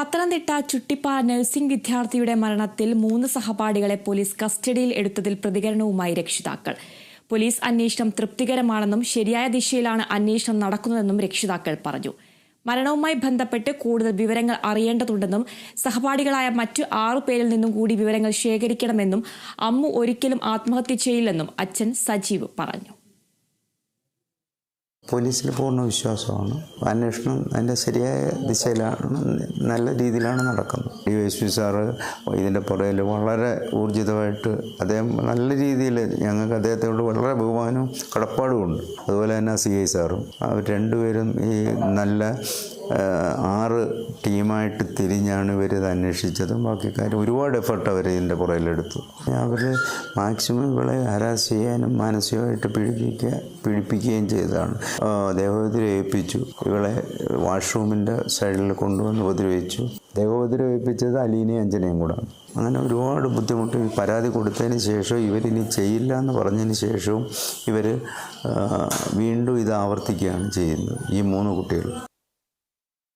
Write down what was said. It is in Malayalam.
പത്തനംതിട്ട ചുട്ടിപ്പാറ നഴ്സിംഗ് വിദ്യാർത്ഥിയുടെ മരണത്തിൽ മൂന്ന് സഹപാഠികളെ പോലീസ് കസ്റ്റഡിയിൽ എടുത്തതിൽ പ്രതികരണവുമായി രക്ഷിതാക്കൾ. പോലീസ് അന്വേഷണം തൃപ്തികരമാണെന്നും ശരിയായ ദിശയിലാണ് അന്വേഷണം നടക്കുന്നതെന്നും രക്ഷിതാക്കൾ പറഞ്ഞു. മരണവുമായി ബന്ധപ്പെട്ട് കൂടുതൽ വിവരങ്ങൾ അറിയേണ്ടതുണ്ടെന്നും സഹപാഠികളായ മറ്റു ആറു പേരിൽ നിന്നും കൂടി വിവരങ്ങൾ ശേഖരിക്കണമെന്നും അമ്മു ഒരിക്കലും ആത്മഹത്യ ചെയ്യില്ലെന്നും അച്ഛൻ സജീവ് പറഞ്ഞു. പോലീസിൽ പൂർണ വിശ്വാസമാണ്. അന്വേഷണം അതിന്റെ ശരിയായ ദിശയിലാണ് നല്ല രീതിയിലാണ് നടക്കുന്നത്. ഡി എസ് പി സാറ് ഇതിന്റെ പുറകിൽ വളരെ ഊർജിതമായിട്ട് അദ്ദേഹം നല്ല രീതിയിൽ ഞങ്ങൾക്ക് അദ്ദേഹത്തോട് വളരെ ബഹുമാനവും കടപ്പാടുമുണ്ട്. അതുപോലെ തന്നെ സി ഐ സാറും. അവർ രണ്ടുപേരും ഈ നല്ല ആറ് ടീമായിട്ട് തിരിഞ്ഞാണ് ഇവർ ഇത് അന്വേഷിച്ചതും. ബാക്കി കാര്യം ഒരുപാട് എഫർട്ട് അവർ ഇതിന്റെ പുറകിലെടുത്തു അവർ മാക്സിമം ഇവളെ ഹരാസ് ചെയ്യാനും മാനസികമായിട്ട് പീഡിപ്പിക്കുക പീഡിപ്പിക്കുകയും ചെയ്തതാണ്. ആ, ദേഹോപദ്രവം ഏൽപ്പിച്ചു. ഇവളെ വാഷ്റൂമിന്റെ സൈഡിൽ കൊണ്ടുവന്ന് ഉപദ്രവിച്ചു. ദേഹോപദ്രവം ഏൽപ്പിച്ചത് അലീനയും അഞ്ജനയും കൂടാണ്. അങ്ങനെ ഒരുപാട് ബുദ്ധിമുട്ട് പരാതി കൊടുത്തതിന് ശേഷവും ഇവരിനി ചെയ്യില്ല എന്ന് പറഞ്ഞതിന് ശേഷവും ഇവർ വീണ്ടും ഇത് ആവർത്തിക്കുകയാണ് ചെയ്യുന്നത് ഈ മൂന്ന് കുട്ടികൾ.